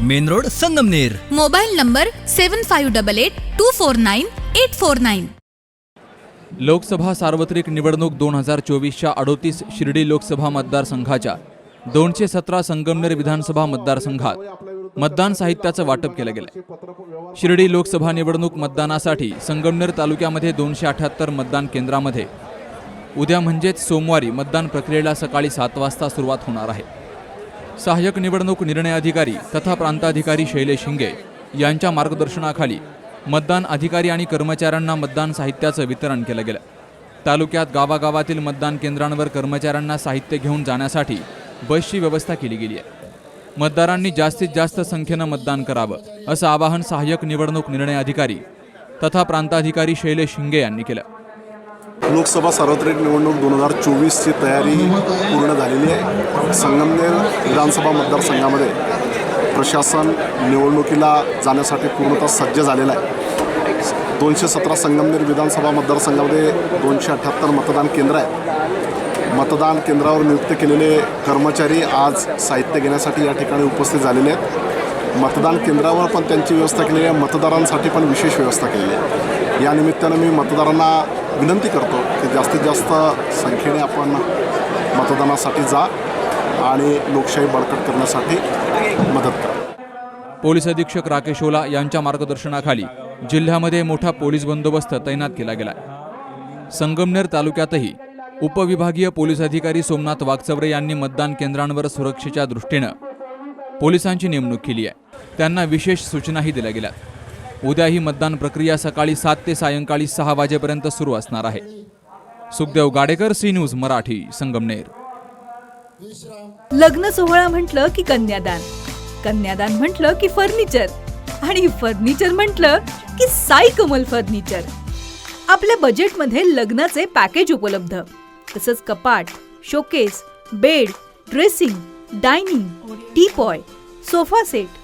Main road Sangamner. Mobile number seven five double eight two four nine eight four nine Lok Sabha सार्वत्रिक निवडणूक दोन हजार चोवीसच्या अडोतीस शिर्डी लोकसभा मतदारसंघाच्या दोनशे सतरा संगमनेर विधानसभा मतदारसंघात मतदान साहित्याचं वाटप केलं गेलं. शिर्डी लोकसभा निवडणूक मतदानासाठी संगमनेर तालुक्यामध्ये दोनशे अठ्याहत्तर मतदान केंद्रामध्ये. उद्या म्हणजेच सोमवारी मतदान प्रक्रियेला सकाळी सात वाजता सुरुवात होणार आहे. सहाय्यक निवडणूक निर्णय अधिकारी तथा प्रांताधिकारी शैलेश शिंगे यांच्या मार्गदर्शनाखाली मतदान अधिकारी आणि कर्मचाऱ्यांना मतदान साहित्याचं वितरण केलं गेलं. तालुक्यात गावागावातील मतदान केंद्रांवर कर्मचाऱ्यांना साहित्य घेऊन जाण्यासाठी बसची व्यवस्था केली गेली आहे. मतदारांनी जास्तीत जास्त संख्येनं मतदान करावं असं आवाहन सहाय्यक निवडणूक निर्णय अधिकारी तथा प्रांताधिकारी शैलेश शिंगे यांनी केलं. लोकसभा सार्वत्रिक निवडणूक दोन हजार चोवीसची तयारी पूर्ण झालेली आहे. संगमनेर विधानसभा मतदारसंघामध्ये प्रशासन निवडणुकीला जाण्यासाठी पूर्णतः सज्ज झालेलं आहे. दोनशे सतरा संगमनेर विधानसभा मतदारसंघामध्ये दोनशे अठ्ठ्याहत्तर मतदान केंद्र आहे मतदान केंद्रावर नियुक्त केलेले कर्मचारी आज साहित्य घेण्यासाठी या ठिकाणी उपस्थित झालेले आहेत. मतदान केंद्रावर पण त्यांची व्यवस्था केलेली आहे. मतदारांसाठी पण विशेष व्यवस्था केलेली आहे. या निमित्तानं मी मतदारांना विनंती करतो की जास्तीत जास्त संख्येने आपण मतदानासाठी जा आणि लोकशाही बळकट करण्यासाठी मदत करा. पोलीस अधीक्षक राकेश ओला यांच्या मार्गदर्शनाखाली जिल्ह्यामध्ये मोठा पोलीस बंदोबस्त तैनात केला गेला संगमनेर तालुक्यातही उपविभागीय पोलीस अधिकारी सोमनाथ वागचवरे यांनी मतदान केंद्रांवर सुरक्षेच्या दृष्टीनं पोलिसांची नेमणूक केली आहे. त्यांना विशेष सूचनाही दिल्या गेल्या. उद्याही मतदान प्रक्रिया सकाळी सात ते सायंकाळी सहा वाजेपर्यंत सुरू असणार आहे. Sukhdev Gadekar C news Marathi Sangamner. लग्न सोहळा म्हटलं की कन्यादान कन्यादान म्हटलं की फर्निचर आणि फर्निचर म्हटलं की साई कमल फर्निचर. आपल्या बजेटमध्ये लग्नाचे पॅकेज उपलब्ध तसंच कपाट showcase bed dressing dining teapoy sofa set